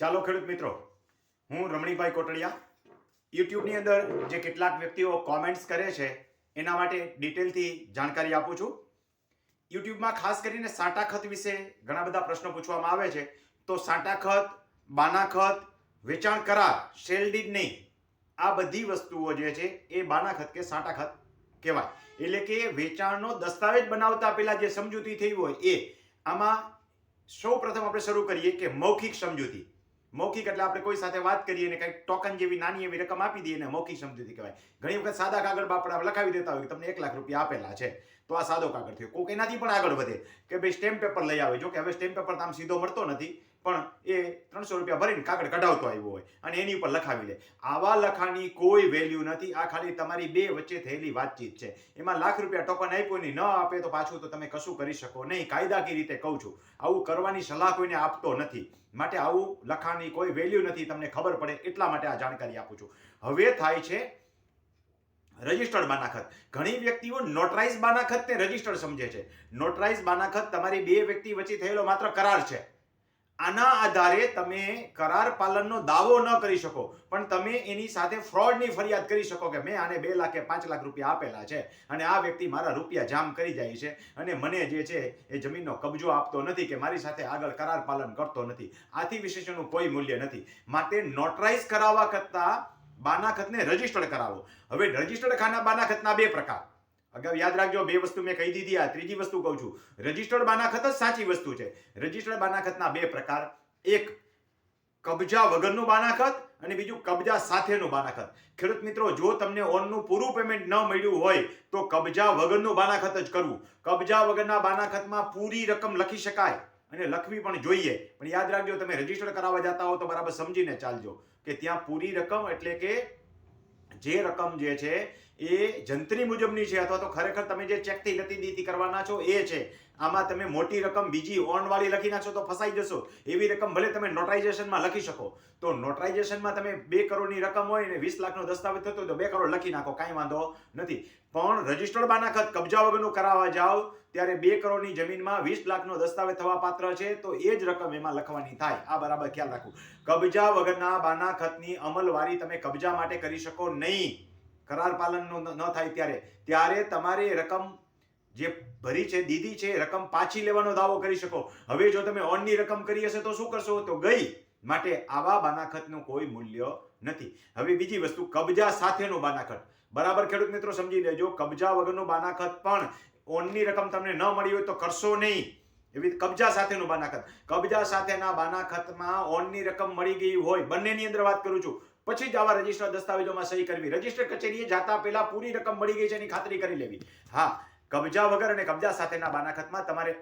ચાલો ખેડૂત મિત્રો, હું રમણીભાઈ કોટડિયા. યુટ્યુબની અંદર જે કેટલાક વ્યક્તિઓ કોમેન્ટ્સ કરે છે, એના માટે ડિટેલથી જાણકારી આપું છું. યુટ્યુબમાં ખાસ કરીને સાંટા ખત વિશે ઘણા બધા પ્રશ્નો પૂછવામાં આવે છે. તો સાંટા ખત, બાના ખત, વેચાણ કરાર સેલ ડીડ નહીં. આ બધી વસ્તુઓ જે છે, એ બાના ખત કે સાંટા ખત કહેવાય. એટલે કે વેચાણનો દસ્તાવેજ બનાવતા પહેલાં જે સમજૂતી થઈ હોય એ. આમાં સૌ પ્રથમ આપણે શરૂ કરીએ કે મૌખિક સમજૂતી. મૌખિક એટલે આપણે કોઈ સાથે વાત કરીએ ને કંઈક ટોકન જેવી નાની એવી રકમ આપી દઈએ ને મૌખિક સમજૂતી કહેવાય. ઘણી વખત સાદા કાગળ આપણે લખાવી દેતા હોય કે તમને એક લાખ રૂપિયા આપેલા છે, તો આ સાદો કાગળ થયો. કોઈક એનાથી પણ આગળ વધે કે ભાઈ સ્ટેમ્પ પેપર લઈ આવે. જો કે હવે સ્ટેમ્પ પેપર તો આમ સીધો મળતો નથી. પણ એ ત્રણસો રૂપિયા ભરીને કાગળ કઢાવતો આવ્યો હોય અને એની ઉપર લખાવી લે. આવા લખાણની કોઈ વેલ્યુ નથી. આ ખાલી તમારી બે વચ્ચે થયેલી વાતચીત છે. એમાં લાખ રૂપિયા ટોકન આપ્યું ને ન આપે તો પાછું તો તમે કશું કરી શકો નહીં. કાયદાકીય રીતે કહું છું, આવું કરવાની સલાહ કોઈને આપતો નથી. માટે આવું લખાણની કોઈ વેલ્યુ નથી. તમને ખબર પડે એટલા માટે આ જાણકારી આપું છું. હવે થાય છે રજિસ્ટર્ડ બાનાખત. ઘણી વ્યક્તિઓ નોટરાઇઝ બાનાખત ને રજિસ્ટર્ડ સમજે છે. નોટરાઇઝ બાનાખત તમારી બે વ્યક્તિ વચ્ચે થયેલો માત્ર કરાર છે. આના આધારે તમે કરાર પાલનનો દાવો ન કરી શકો, પણ તમે એની સાથે ફ્રોડની ફરિયાદ કરી શકો કે મેં આને બે લાખ પાંચ લાખ રૂપિયા આપેલા છે અને આ વ્યક્તિ મારા રૂપિયા જામ કરી જાય છે અને મને જે છે એ જમીનનો કબજો આપતો નથી કે મારી સાથે આગળ કરાર પાલન કરતો નથી. આથી વિશેષનું કોઈ મૂલ્ય નથી. માટે નોટરાઇઝ કરાવવા કરતાં બાનાખતને રજીસ્ટર્ડ કરાવો. હવે રજીસ્ટર્ડ ખાના બાનાખતના બે પ્રકાર. અગાઉ યાદ રાખજો, બે વસ્તુ મેં કહી દીધી, આ ત્રીજી વસ્તુ કહું છું. રજિસ્ટર્ડ બાનાખત જ સાચી વસ્તુ છે. રજિસ્ટર્ડ બાનાખતના બે પ્રકાર. એક, કબજા વગરનું બાનાખત અને બીજું, કબજા સાથેનું બાનાખત. ખેડૂત મિત્રો, જો તમને ઓનનું પૂરું પેમેન્ટ ન મળ્યું હોય, તો કબજા વગરનું બાનાખત જ કરવું. કબજા વગરના બાનાખતમાં પૂરી રકમ લખી શકાય અને લખવી પણ જોઈએ. પણ યાદ રાખજો, તમે રજિસ્ટર કરાવવા જતા હો તો બરાબર સમજીને ચાલજો કે ત્યાં પૂરી રકમ એટલે કે જે રકમ જે છે એ જંત્રી મુજબની છે અથવા તો ખરેખર તમે જે ચેકથી લતી દીતી કરવાના છો એ છે. આમાં તમે મોટી રકમ બીજી ઓનવાળી લખી નાખશો તો ફસાઈ જશો. એવી રકમ ભલે તમે નોટરાઇઝેશનમાં લખી શકો. તો નોટરાઇઝેશનમાં તમે બે કરોડની રકમ હોય ને વીસ લાખનો દસ્તાવેજ થતો તો બે કરોડ લખી નાખો, કાંઈ વાંધો નથી. પણ રજિસ્ટર્ડ બાનાખત કબજા વગરનું કરાવવા જાઓ, ત્યારે બે કરોડની જમીનમાં વીસ લાખનો દસ્તાવેજ થવા પાત્ર છે, તો એ જ રકમ એમાં લખવાની થાય. આ બરાબર ખ્યાલ રાખવું કબજા વગરના બાનાખતની અમલવારી તમે કબજા માટે કરી શકો નહીં. કરાર પાલનનો ન થાય ત્યારે. ત્યારે તમારે રકમ જે ભરી છે, દીધી છે રકમ પાછી લેવાનો દાવો કરી શકો. હવે જો તમે ઓનની રકમ કરી હશે તો શું કરશો? તો ગઈ માટે આવા બાનાખતનું કોઈ મૂલ્ય નથી. હવે બીજી વસ્તુ, કબજા સાથેનું બાનાખત. બરાબર ખેડૂત મિત્રો, સમજી લેજો, કબજા વગરનું બાનાખત પણ ઓનની રકમ તમને ન મળી હોય તો કરશો નહીં. એવી કબજા સાથેનું બાનાખત. કબજા સાથેના બાનાખતમાં ઓનની રકમ મળી ગઈ હોય. બંનેની અંદર વાત કરું છું. પછી જ આવા રજિસ્ટર દસ્તાવેજોમાં સહી કરવી. રજિસ્ટર કચેરીએ જાતા પહેલા પૂરી રકમ મળી ગઈ છે એની ખાતરી કરી લેવી. હા, કબજા વગર અને કબજા સાથેના બાનાખતમાં તમારે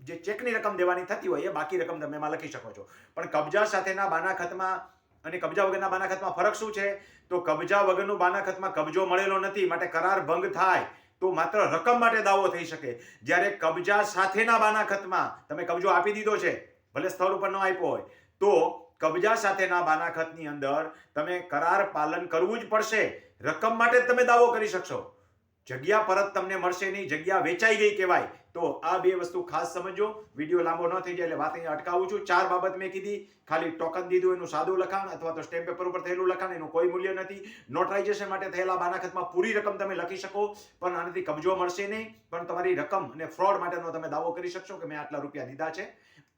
જે ચેકની રકમ દેવાની થતી હોય એ બાકી રકમ તમે એમાં લખી શકો છો. પણ કબજા સાથેના બાનાખતમાં અને કબજા વગરના બાનાખતમાં ફરક શું છે? તો કબજા વગરનું બાનાખતમાં કબજો મળેલો નથી, માટે કરાર ભંગ થાય, તો માત્ર રકમ માટે દાવો થઈ શકે. જ્યારે કબજા સાથેના બાનાખતમાં તમે કબજો આપી દીધો છે, ભલે સ્થળ ઉપર ન આપ્યો હોય, તો કબજા સાથેના બાનાખતની અંદર તમે કરાર પાલન કરવું જ પડશે. રકમ માટે તમે દાવો કરી શકશો. જગ્યા પરત તમને મળશે નહીં, જગ્યા વેચાઈ ગઈ કહેવાય. તો આ બે વસ્તુ ખાસ સમજો. વીડિયો લાંબો ન થઈ જાય એટલે વાત અહીંયા અટકાવું છું. ચાર બાબત મેં કીધી. ખાલી ટોકન દીધું, એનું સાદું લખાણ અથવા તો સ્ટેમ્પ પેપર ઉપર થયેલું લખાણ, એનું કોઈ મૂલ્ય નથી. નોટરાઇઝેશન માટે થયેલા બાનાખતમાં પૂરી રકમ તમે લખી શકો, પણ આનાથી કબજો મળશે નહીં. પણ તમારી રકમ અને ફ્રોડ માટેનો તમે દાવો કરી શકશો કે મેં આટલા રૂપિયા દીધા છે.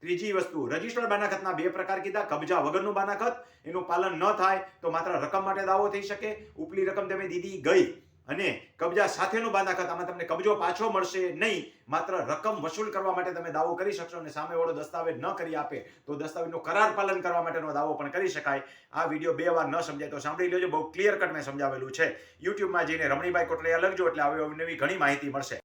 ત્રીજી વસ્તુ રજિસ્ટર્ડ બાનાખતના બે પ્રકાર કીધા, કબજા વગરનું બાનાખત, એનું પાલન ન થાય તો માત્ર રકમ માટે દાવો થઈ શકે, ઉપલી રકમ તમે દીધી ગઈ. અને કબજા સાથેનું બાંધાખત આમાં તમને કબજો પાછો મળશે નહીં, માત્ર રકમ વસૂલ કરવા માટે તમે દાવો કરી શકશો અને સામેવાળો દસ્તાવેજ ન કરી આપે તો દસ્તાવેજનો કરાર પાલન કરવા માટેનો દાવો પણ કરી શકાય. આ વીડિયો બે વાર ન સમજાય તો સાંભળી લેજો, બહુ ક્લિયર કટ મેં સમજાવેલું છે. યુટ્યુબમાં જઈને રમણીભાઈ કોટડિયા લખજો, એટલે આવી નવી ઘણી માહિતી મળશે.